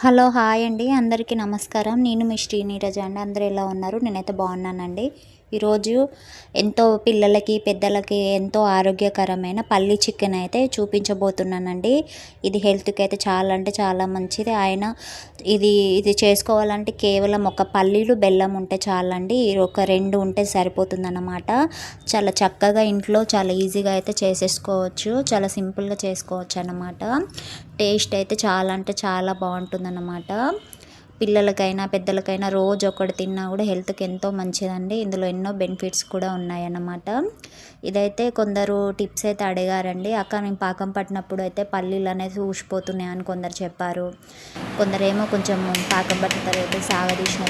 Hello hi అండి. అందరికీ నమస్కారం. నేను మీ శ్రీనీరజ అండి. అందరు ఎలా ఉన్నారు? నేనైతే బాగున్నానండి. ఈరోజు ఎంతో పిల్లలకి పెద్దలకి ఎంతో ఆరోగ్యకరమైన పల్లి చికెన్ అయితే చూపించబోతున్నానండి. ఇది హెల్త్కి అయితే చాలా అంటే చాలా మంచిది. ఆయన ఇది ఇది చేసుకోవాలంటే కేవలం ఒక పల్లీలు బెల్లం ఉంటే చాలండి. ఒక రెండు ఉంటే సరిపోతుందన్నమాట. చాలా చక్కగా ఇంట్లో చాలా ఈజీగా అయితే చేసేసుకోవచ్చు. చాలా సింపుల్గా చేసుకోవచ్చు అన్నమాట టేస్ట్ అయితే చాలా అంటే చాలా బాగుంటుందన్నమాట. పిల్లలకైనా పెద్దలకైనా రోజు ఒకటి తిన్నా కూడా హెల్త్కి ఎంతో మంచిదండి. ఇందులో ఎన్నో బెనిఫిట్స్ కూడా ఉన్నాయన్నమాట. ఇదైతే కొందరు టిప్స్ అయితే అడిగారండి. అక్క నేను పాకం పట్టినప్పుడు అయితే పల్లీలు అనేది ఊసిపోతున్నాయి అని కొందరు చెప్పారు. కొందరేమో కొంచెం పాకం పట్టిన తర్వాత సాగదీసిన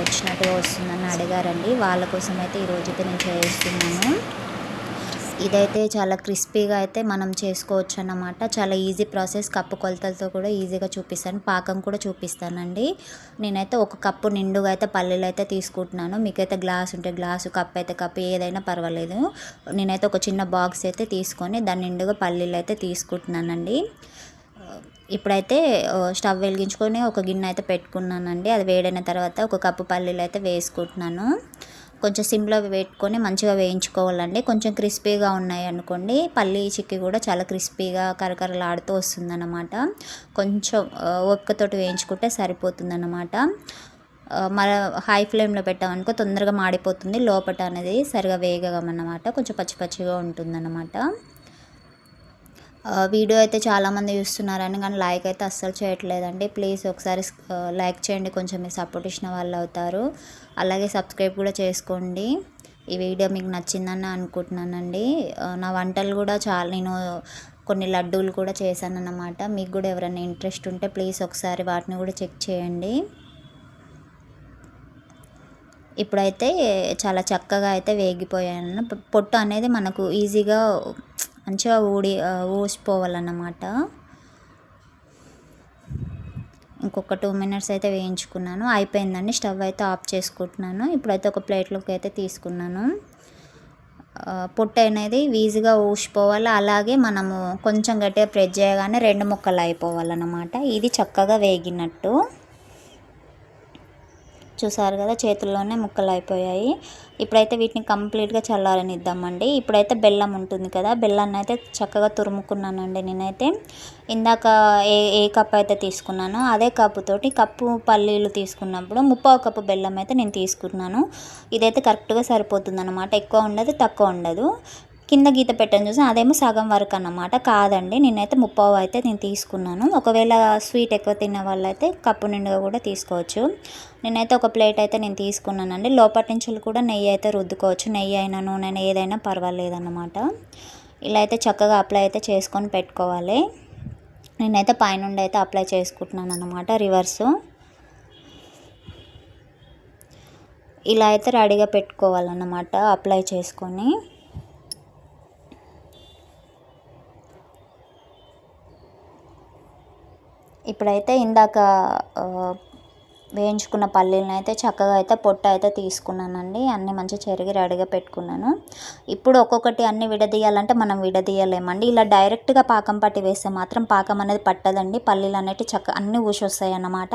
వచ్చినట్టుగా వస్తుందని అడిగారండి. వాళ్ళ కోసం అయితే ఈరోజు అయితే నేను చేస్తున్నాను. ఇదైతే చాలా క్రిస్పీగా అయితే మనం చేసుకోవచ్చు అన్నమాట చాలా ఈజీ ప్రాసెస్. కప్పు కొలతలతో కూడా ఈజీగా చూపిస్తాను. పాకం కూడా చూపిస్తానండి. నేనైతే ఒక కప్పు నిండుగా అయితే పల్లీలు అయితే తీసుకుంటున్నాను. మీకైతే గ్లాస్ ఉంటే గ్లాసు కప్ అయితే కప్పు ఏదైనా పర్వాలేదు. నేనైతే ఒక చిన్న బాక్స్ అయితే తీసుకొని దాని నిండుగా పల్లీలు అయితే తీసుకుంటున్నానండి. ఇప్పుడైతే స్టవ్ వెలిగించుకొని ఒక గిన్నె అయితే పెట్టుకున్నానండి. అది వేడైన తర్వాత ఒక కప్పు పల్లీలు అయితే వేసుకుంటున్నాను. కొంచెం సిమ్లో పెట్టుకొని మంచిగా వేయించుకోవాలండి. కొంచెం క్రిస్పీగా ఉన్నాయి అనుకోండి. పల్లి చిక్కి కూడా చాలా క్రిస్పీగా కరకరలాడుతూ వస్తుందన్నమాట. కొంచెం ఓపికతోటి వేయించుకుంటే సరిపోతుందన్నమాట. మన హై ఫ్లేమ్లో పెట్టామనుకో తొందరగా మాడిపోతుంది. లోపట అనేది సరిగా వేగమన్నమాట కొంచెం పచ్చి పచ్చిగా ఉంటుందన్నమాట. వీడియో అయితే చాలామంది చూస్తున్నారని కానీ లైక్ అయితే అస్సలు చేయట్లేదండి. ప్లీజ్ ఒకసారి లైక్ చేయండి. కొంచెం మీరు సపోర్ట్ ఇచ్చిన వాళ్ళు అవుతారు. అలాగే సబ్స్క్రైబ్ కూడా చేసుకోండి. ఈ వీడియో మీకు నచ్చిందని అనుకుంటున్నానండి. నా వంటలు కూడా చాలా నేను కొన్ని లడ్డూలు కూడా చేశాను అన్నమాట మీకు కూడా ఎవరైనా ఇంట్రెస్ట్ ఉంటే ప్లీజ్ ఒకసారి వాటిని కూడా చెక్ చేయండి. ఇప్పుడైతే చాలా చక్కగా అయితే వేగిపోయాను. పొట్టు అనేది మనకు ఈజీగా మంచిగా ఊడి ఊసిపోవాలన్నమాట ఇంకొక టూ మినిట్స్ అయితే వేయించుకున్నాను. అయిపోయిందండి. స్టవ్ అయితే ఆఫ్ చేసుకుంటున్నాను. ఇప్పుడైతే ఒక ప్లేట్లోకి అయితే తీసుకున్నాను. పొట్టు అనేది ఈజీగా ఊసిపోవాలి అలాగే మనము కొంచెం గట్టిగా ప్రెస్ చేయగానే రెండు ముక్కలు అయిపోవాలన్నమాట. ఇది చక్కగా వేగినట్టు. చూసారు కదా చేతుల్లోనే ముక్కలు అయిపోయాయి. ఇప్పుడైతే వీటిని కంప్లీట్గా చల్లారనిద్దామండి. ఇప్పుడైతే బెల్లం ఉంటుంది కదా బెల్లాన్ని అయితే చక్కగా తురుముకున్నానండి నేనైతే. ఇందాక ఏ ఏ కప్ అయితే తీసుకున్నానో అదే కప్పుతోటి కప్పు పల్లీలు తీసుకున్నప్పుడు ముప్పావు కప్పు బెల్లం అయితే నేను తీసుకున్నాను. ఇదైతే కరెక్ట్గా సరిపోతుంది అనమాట ఎక్కువ ఉండదు తక్కువ ఉండదు. కింద గీత పెట్టని చూసి అదేమో సగం వరకు అన్నమాట. కాదండి నేనైతే ముప్పావు అయితే నేను తీసుకున్నాను. ఒకవేళ స్వీట్ ఎక్కువ తిన్న వాళ్ళైతే కప్పు నిండుగా కూడా తీసుకోవచ్చు. నేనైతే ఒక ప్లేట్ అయితే నేను తీసుకున్నానండి. లోపటి నుంచి కూడా నెయ్యి అయితే రుద్దుకోవచ్చు. నెయ్యి అయినా నూనె ఏదైనా పర్వాలేదన్నమాట ఇలా అయితే చక్కగా అప్లై అయితే చేసుకొని పెట్టుకోవాలి. నేనైతే పైనుండి అయితే అప్లై చేసుకుంటున్నాను అనమాట రివర్సు ఇలా అయితే రెడీగా పెట్టుకోవాలన్నమాట అప్లై చేసుకొని. ఇప్పుడైతే ఇందాక వేయించుకున్న పల్లీలను అయితే చక్కగా అయితే పొట్టు అయితే తీసుకున్నానండి. అన్నీ మంచిగా చెరిగి రెడీగా పెట్టుకున్నాను. ఇప్పుడు ఒక్కొక్కటి అన్ని విడదీయాలంటే మనం విడదీయలేమండి. ఇలా డైరెక్ట్గా పాకం పట్టి వేస్తే మాత్రం పాకం అనేది పట్టదండి. పల్లీలు అనేవి చక్క అన్నీ ఊసొస్తాయి అన్నమాట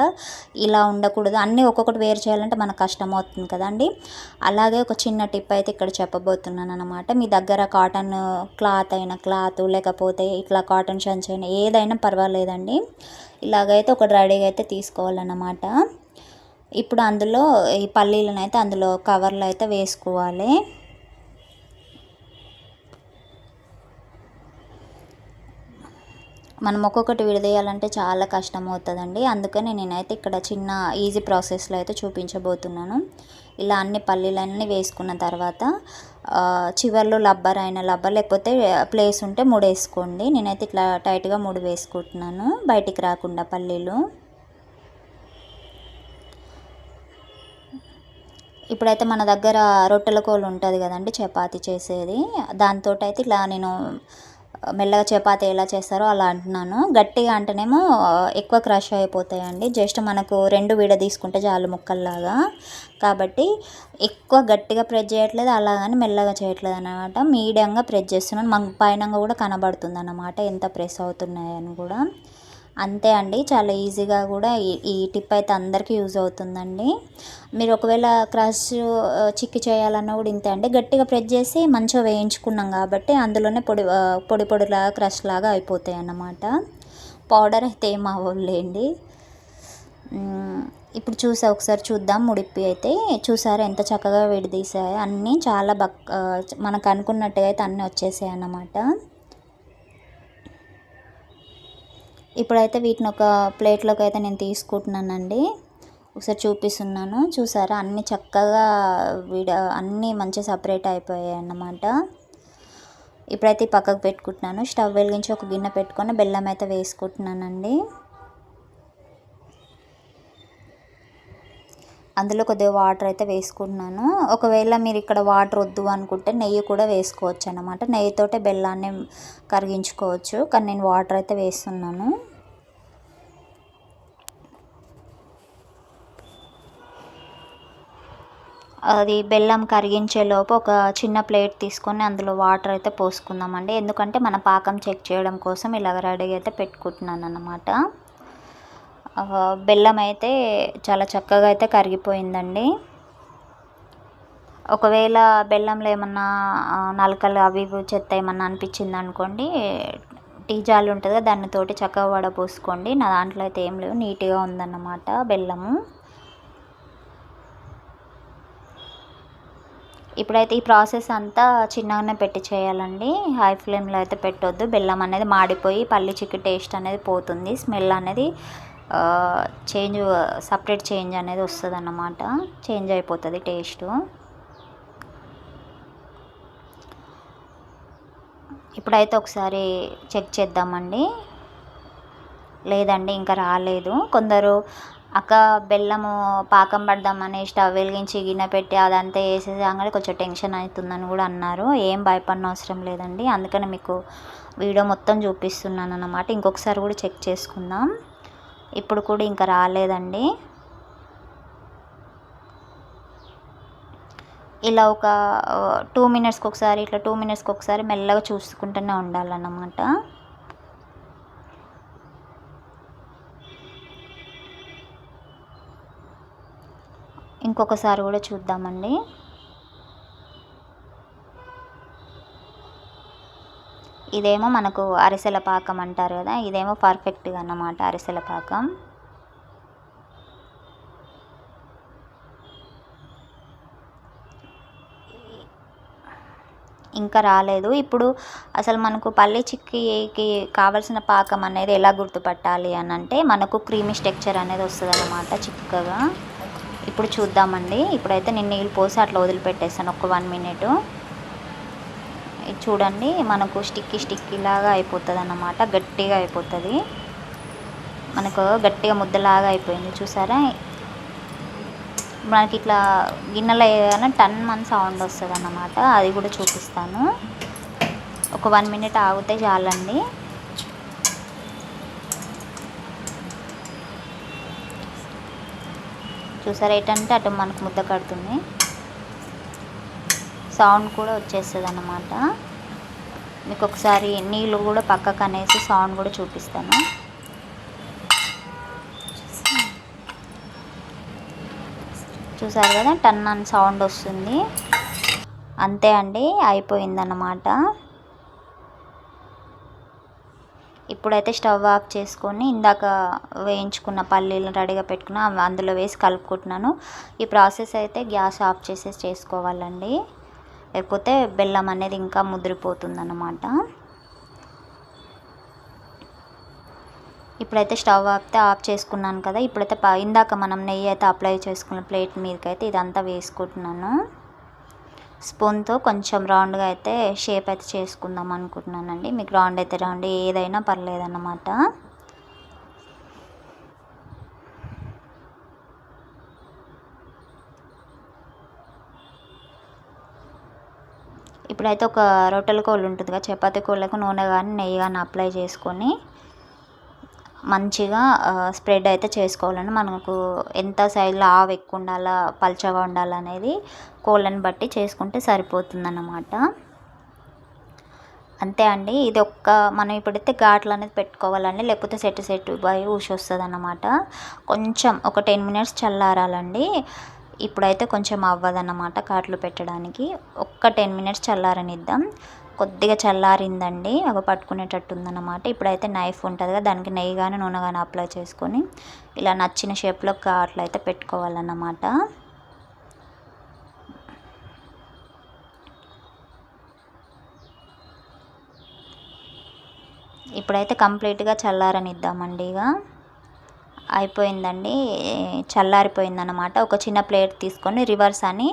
ఇలా ఉండకూడదు. అన్నీ ఒక్కొక్కటి వేరు చేయాలంటే మనకు కష్టం అవుతుంది కదండి. అలాగే ఒక చిన్న టిప్ అయితే ఇక్కడ చెప్పబోతున్నాను అనమాట మీ దగ్గర కాటన్ క్లాత్ అయినా క్లాత్ లేకపోతే ఇట్లా కాటన్ షంచ్ అయినా ఏదైనా పర్వాలేదండి. ఇలాగైతే ఒక రెడీగా అయితే తీసుకోవాలన్నమాట. ఇప్పుడు అందులో ఈ పల్లీలను అయితే అందులో కవర్లు అయితే వేసుకోవాలి. మనం ఒక్కొక్కటి విడదీయాలంటే చాలా కష్టం అవుతుందండి అందుకని నేనైతే ఇక్కడ చిన్న ఈజీ ప్రాసెస్లో అయితే చూపించబోతున్నాను. ఇలా అన్ని పల్లీలన్నీ వేసుకున్న తర్వాత చివర్లో లబ్బర్ అయిన లబ్బర్ లేకపోతే ప్లేస్ ఉంటే మూడు వేసుకోండి నేనైతే ఇట్లా టైట్గా మూడు వేసుకుంటున్నాను బయటికి రాకుండా పల్లీలు. ఇప్పుడైతే మన దగ్గర రొట్టెల కోలు ఉంటుంది కదండి చపాతి చేసేది. దాంతో అయితే ఇట్లా నేను మెల్లగా చపాతి ఎలా చేస్తారో అలా అంటున్నాను. గట్టిగా అంటేనేమో ఎక్కువ క్రష్ అయిపోతాయండి. జస్ట్ మనకు రెండు విడ తీసుకుంటే చాలు ముక్కల్లాగా. కాబట్టి ఎక్కువ గట్టిగా ప్రెస్ చేయట్లేదు అలాగని మెల్లగా చేయట్లేదు అనమాట మీడియంగా ప్రెస్ చేస్తున్నాను. మన పైన కూడా కనబడుతుంది అన్నమాట ఎంత ప్రెస్ అవుతున్నాయని కూడా. అంతే అండి చాలా ఈజీగా కూడా ఈ టిప్ అయితే అందరికీ యూజ్ అవుతుందండి. మీరు ఒకవేళ క్రష్ చిక్కి చేయాలన్నా కూడా ఇంతే అండి. గట్టిగా ప్రెస్ చేసి మంచిగా వేయించుకున్నాం కాబట్టి అందులోనే పొడి పొడి పొడిలాగా క్రష్ లాగా అయిపోతాయి అన్నమాట. పౌడర్ అయితే ఏం అవ్వలేండి ఇప్పుడు చూసా ఒకసారి చూద్దాం ముడిపి అయితే. చూసారా ఎంత చక్కగా విడదీసాయో అన్నీ చాలా బక్ మనకు అనుకున్నట్టుగా అయితే అన్నీ వచ్చేసాయి అన్నమాట. ఇప్పుడైతే వీటిని ఒక ప్లేట్లోకి అయితే నేను తీసుకుంటున్నానండి. ఒకసారి చూపిస్తున్నాను. చూసారా? అన్నీ చక్కగా విడ అన్నీ మంచిగా సపరేట్ అయిపోయాయి అన్నమాట. ఇప్పుడైతే పక్కకు పెట్టుకుంటున్నాను. స్టవ్ వెలిగించి ఒక గిన్నె పెట్టుకొని బెల్లం అయితే వేసుకుంటున్నానండి. అందులో కొద్దిగా వాటర్ అయితే వేసుకుంటున్నాను. ఒకవేళ మీరు ఇక్కడ వాటర్ వద్దు అనుకుంటే నెయ్యి కూడా వేసుకోవచ్చు అనమాట నెయ్యితోటే బెల్లాన్ని కరిగించుకోవచ్చు. కానీ నేను వాటర్ అయితే వేస్తున్నాను. అది బెల్లం కరిగించేలోపు ఒక చిన్న ప్లేట్ తీసుకొని అందులో వాటర్ అయితే పోసుకుందామండి. ఎందుకంటే మన పాకం చెక్ చేయడం కోసం ఇలాగ రెడీ అయితే పెట్టుకుంటున్నాను అన్నమాట. బెల్లం అయితే చాలా చక్కగా అయితే కరిగిపోయిందండి. ఒకవేళ బెల్లంలో ఏమన్నా నలకలు అవి ఇవి చెత్త ఏమన్నా అనిపించింది అనుకోండి టీ జాలు ఉంటుంది కదా దాన్ని తోటి చక్కగా వడపోసుకోండి నా దాంట్లో అయితే ఏం లేవు నీట్గా ఉందన్నమాట బెల్లము. ఇప్పుడైతే ఈ ప్రాసెస్ అంతా చిన్నగానే పెట్టి చేయాలండి. హై ఫ్లేమ్లో అయితే పెట్టొద్దు. బెల్లం అనేది మాడిపోయి పల్లి చిక్కి టేస్ట్ అనేది పోతుంది. స్మెల్ అనేది చేంజ్ సపరేట్ చేంజ్ అనేది వస్తుంది అన్నమాట చేంజ్ అయిపోతుంది టేస్ట్ ఇప్పుడైతే ఒకసారి చెక్ చేద్దామండి. లేదండి ఇంకా రాలేదు. కొందరు అక్క బెల్లము పాకం పడదామని స్టవ్ వెలిగించి గిన్నె పెట్టి అదంతా వేసేసాగానే కొంచెం టెన్షన్ అవుతుందని కూడా అన్నారు. ఏం భయపడిన అవసరం లేదండి. అందుకని మీకు వీడియో మొత్తం చూపిస్తున్నాను అన్నమాట ఇంకొకసారి కూడా చెక్ చేసుకుందాం. ఇప్పుడు కూడా ఇంకా రాలేదండి. ఇలా ఒక టూ మినిట్స్కి ఒకసారి ఇట్లా టూ మినిట్స్కి ఒకసారి మెల్లగా చూసుకుంటూనే ఉండాలన్నమాట. ఇంకొకసారి కూడా చూద్దామండి. ఇదేమో మనకు అరిసెల పాకం అంటారు కదా ఇదేమో పర్ఫెక్ట్గా అన్నమాట అరిసెల పాకం. ఇంకా రాలేదు. ఇప్పుడు అసలు మనకు పల్లె చిక్కికి కావలసిన పాకం అనేది ఎలా గుర్తుపట్టాలి అని అంటే మనకు క్రీమీ స్ట్రక్చర్ అనేది వస్తుంది అన్నమాట చిక్కగా. ఇప్పుడు చూద్దామండి. ఇప్పుడైతే నేను నీళ్ళు పోసి అట్లా వదిలిపెట్టేస్తాను ఒక వన్ మినిట్ చూడండి మనకు స్టిక్కీ స్టిక్కీ లాగా అయిపోతుంది అన్నమాట గట్టిగా అయిపోతుంది. మనకు గట్టిగా ముద్దలాగా అయిపోయింది చూసారా? మనకి ఇట్లా గిన్నెలో ఏదైనా టన్ మన సౌండ్ వస్తుంది అన్నమాట అది కూడా చూపిస్తాను. ఒక వన్ మినిట్ ఆగితే చాలండి. చూసారా ఏంటంటే అటు మనకు ముద్ద కడుతుంది. సౌండ్ కూడా వచ్చేస్తుంది అన్నమాట మీకు ఒకసారి నీళ్ళు కూడా పక్కకు అనేసి సౌండ్ కూడా చూపిస్తాను. చూసారు కదా టన్ అని సౌండ్ వస్తుంది. అంతే అండి అయిపోయిందన్నమాట. ఇప్పుడైతే స్టవ్ ఆఫ్ చేసుకొని ఇందాక వేయించుకున్న పల్లీలు రెడీగా పెట్టుకున్న అందులో వేసి కలుపుకుంటున్నాను. ఈ ప్రాసెస్ అయితే గ్యాస్ ఆఫ్ చేసేసి చేసుకోవాలండి. లేకపోతే బెల్లం అనేది ఇంకా ముదిరిపోతుంది అన్నమాట ఇప్పుడైతే స్టవ్ ఆపితే ఆఫ్ చేసుకున్నాను కదా ఇప్పుడైతే ఇందాక మనం నెయ్యి అయితే అప్లై చేసుకున్న ప్లేట్ మీదకైతే ఇదంతా వేసుకుంటున్నాను. స్పూన్తో కొంచెం రౌండ్గా అయితే షేప్ అయితే చేసుకుందాం అనుకుంటున్నానండి. మీకు రౌండ్ అయితే రౌండ్ ఏదైనా పర్లేదన్నమాట. ఇప్పుడైతే ఒక రొట్టెల కోళ్ళు ఉంటుంది కదా చపాతీ కోళ్ళకు నూనె కానీ నెయ్యి కానీ అప్లై చేసుకొని మంచిగా స్ప్రెడ్ అయితే చేసుకోవాలండి. మనకు ఎంత సైజులో ఆవు ఎక్కువ ఉండాలా పల్చగా ఉండాలనేది కోళ్ళని బట్టి చేసుకుంటే సరిపోతుందన్నమాట. అంతే అండి. ఇది ఒక్క మనం ఇప్పుడైతే ఘాట్లు అనేది పెట్టుకోవాలండి లేకపోతే సెట్ సెట్ బై ఊసి వస్తుంది అన్నమాట కొంచెం ఒక టెన్ మినిట్స్ చల్లారాలండి. ఇప్పుడైతే కొంచెం అవ్వదన్నమాట కాట్లు పెట్టడానికి. ఒక్క టెన్ మినిట్స్ చల్లారనిద్దాం. కొద్దిగా చల్లారిందండి అవి పట్టుకునేటట్టు ఉందన్నమాట ఇప్పుడైతే నైఫ్ ఉంటుంది కదా దానికి నెయ్యి కానీ నూనె కానీ అప్లై చేసుకొని ఇలా నచ్చిన షేప్లో కాట్లు అయితే పెట్టుకోవాలన్నమాట. ఇప్పుడైతే కంప్లీట్గా చల్లారనిద్దామండి ఇక అయిపోయిందండి. చల్లారిపోయిందన్నమాట. ఒక చిన్న ప్లేట్ తీసుకొని రివర్స్ అని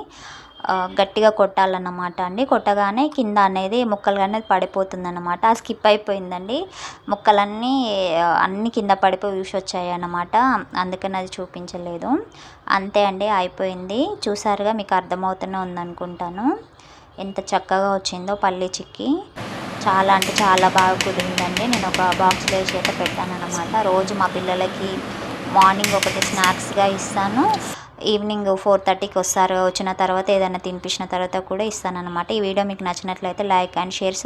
గట్టిగా కొట్టాలన్నమాట అండి. కొట్టగానే కింద అనేది ముక్కలు అనేది పడిపోతుంది ఆ స్కిప్ అయిపోయిందండి. ముక్కలన్నీ అన్నీ కింద పడిపోయి ఊసి వచ్చాయి అన్నమాట అందుకని అది చూపించలేదు. అంతే అండి అయిపోయింది. చూసారుగా మీకు అర్థమవుతూనే ఉందనుకుంటాను. ఎంత చక్కగా వచ్చిందో పల్లి చిక్కి. చాలా అంటే చాలా బాగా కుదిరిందండి. నేను ఒక బాక్స్లో వేసి అయితే పెట్టాను అనమాట రోజు మా పిల్లలకి మార్నింగ్ ఒకటి స్నాక్స్గా ఇస్తాను. ఈవినింగ్ ఫోర్ థర్టీకి వస్తారు వచ్చిన తర్వాత ఏదైనా తినిపించిన తర్వాత కూడా ఇస్తాను అనమాట ఈ వీడియో మీకు నచ్చినట్లయితే లైక్ అండ్ షేర్